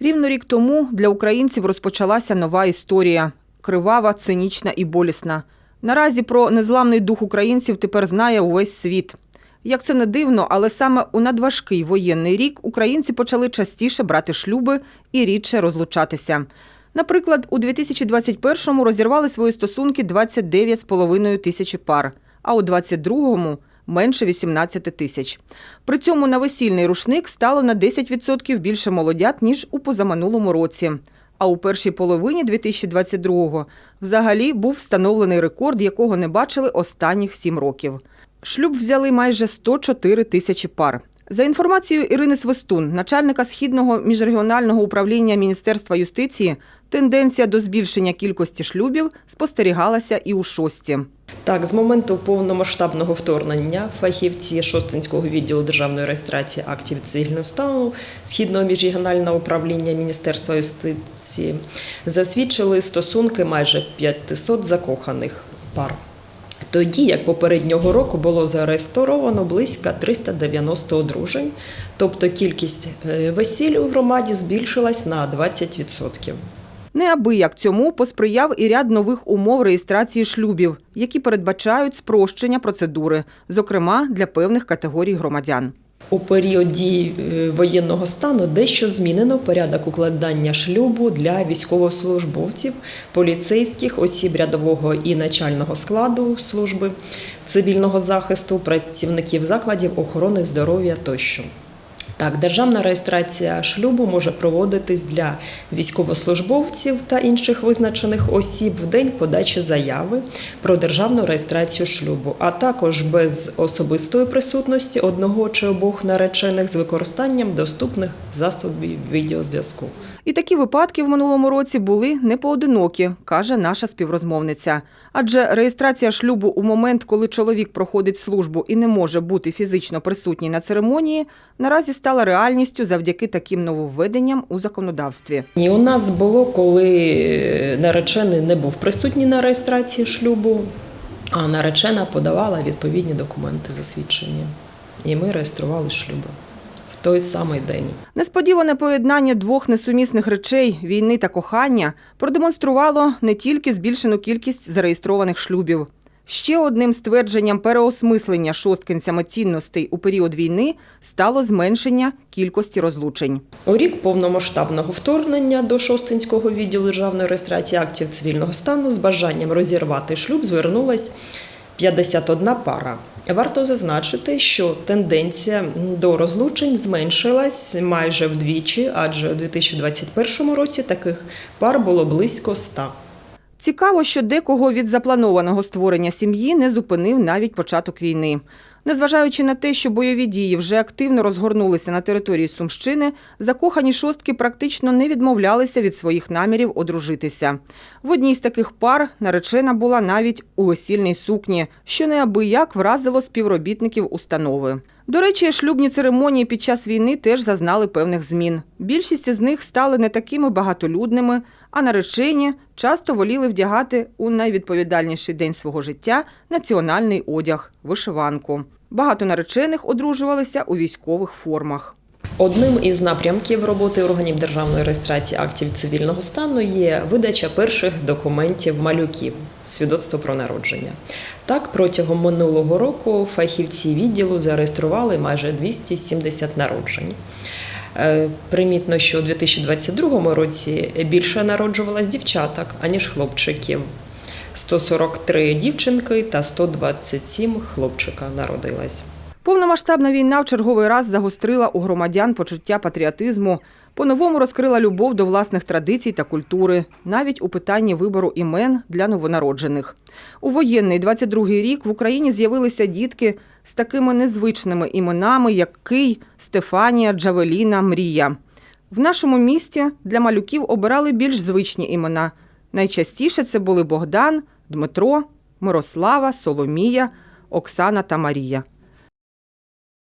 Рівно рік тому для українців розпочалася нова історія кривава, цинічна і болісна. Наразі про незламний дух українців тепер знає увесь світ. Як це не дивно, але саме у надважкий воєнний рік українці почали частіше брати шлюби і рідше розлучатися. Наприклад, у 2021-му розірвали свої стосунки 29,5 тисячі пар, а у 2022-му – менше 18 тисяч. При цьому на весільний рушник стало на 10% більше молодят, ніж у позаминулому році. А у першій половині 2022-го взагалі був встановлений рекорд, якого не бачили останніх сім років. Шлюб взяли майже 104 тисячі пар. За інформацією Ірини Свистун, начальника східного міжрегіонального управління Міністерства юстиції, тенденція до збільшення кількості шлюбів спостерігалася і у шості. Так, з моменту повномасштабного вторгнення фахівці Шостинського відділу державної реєстрації актів цивільного стану Східного міжрегіонального управління Міністерства юстиції засвідчили стосунки майже 500 закоханих пар. Тоді, як попереднього року, було зареєстровано близько 390 одружень, тобто кількість е, весіль у громаді збільшилась на 20%. Неабияк цьому посприяв і ряд нових умов реєстрації шлюбів, які передбачають спрощення процедури, зокрема для певних категорій громадян. У період дії е, воєнного стану дещо змінено порядок укладання шлюбу для військовослужбовців, поліцейських, осіб рядового і начального складу служби цивільного захисту, працівників закладів охорони здоров'я тощо. Так, державна реєстрація шлюбу може проводитись для військовослужбовців та інших визначених осіб в день подачі заяви про державну реєстрацію шлюбу, а також без особистої присутності одного чи обох наречених з використанням доступних засобів відеозв'язку. І такі випадки в минулому році були не поодинокі, каже наша співрозмовниця. Адже реєстрація шлюбу у момент, коли чоловік проходить службу і не може бути фізично присутній на церемонії, наразі стала реальністю завдяки таким нововведенням у законодавстві. І у нас було, коли наречений не був присутній на реєстрації шлюбу, а наречена подавала відповідні документи засвідчення. І ми реєстрували шлюби той самий день. Несподіване поєднання двох несумісних речей війни та кохання продемонструвало не тільки збільшену кількість зареєстрованих шлюбів. Ще одним ствердженням переосмислення шосткинцями цінностей у період війни стало зменшення кількості розлучень. У рік повномасштабного вторгнення до Шостинського відділу державної реєстрації актів цивільного стану з бажанням розірвати шлюб звернулась 51 пара. Варто зазначити, що тенденція до розлучень зменшилась майже вдвічі, адже у 2021 році таких пар було близько 100. Цікаво, що декого від запланованого створення сім'ї не зупинив навіть початок війни. Незважаючи на те, що бойові дії вже активно розгорнулися на території Сумщини, закохані шостки практично не відмовлялися від своїх намірів одружитися. В одній з таких пар наречена була навіть у весільній сукні, що неабияк вразило співробітників установи. До речі, шлюбні церемонії під час війни теж зазнали певних змін. Більшість з них стали не такими багатолюдними, а наречені часто воліли вдягати у найвідповідальніший день свого життя національний одяг вишиванку. Багато наречених одружувалися у військових формах. Одним із напрямків роботи органів державної реєстрації актів цивільного стану є видача перших документів малюків свідоцтво про народження. Так, протягом минулого року фахівці відділу зареєстрували майже 270 народжень. Е, Примітно, що у 2022 році більше народжувалось дівчаток, аніж хлопчиків. 143 дівчинки та 127 хлопчика народилось. Повномасштабна війна в черговий раз загострила у громадян почуття патріотизму, по-новому розкрила любов до власних традицій та культури, навіть у питанні вибору імен для новонароджених. У воєнний 22-й рік в Україні з'явилися дітки з такими незвичними іменами, як Кий, Стефанія, Джавеліна, Мрія. В нашому місті для малюків обирали більш звичні імена. Найчастіше це були Богдан, Дмитро, Мирослава, Соломія, Оксана та Марія.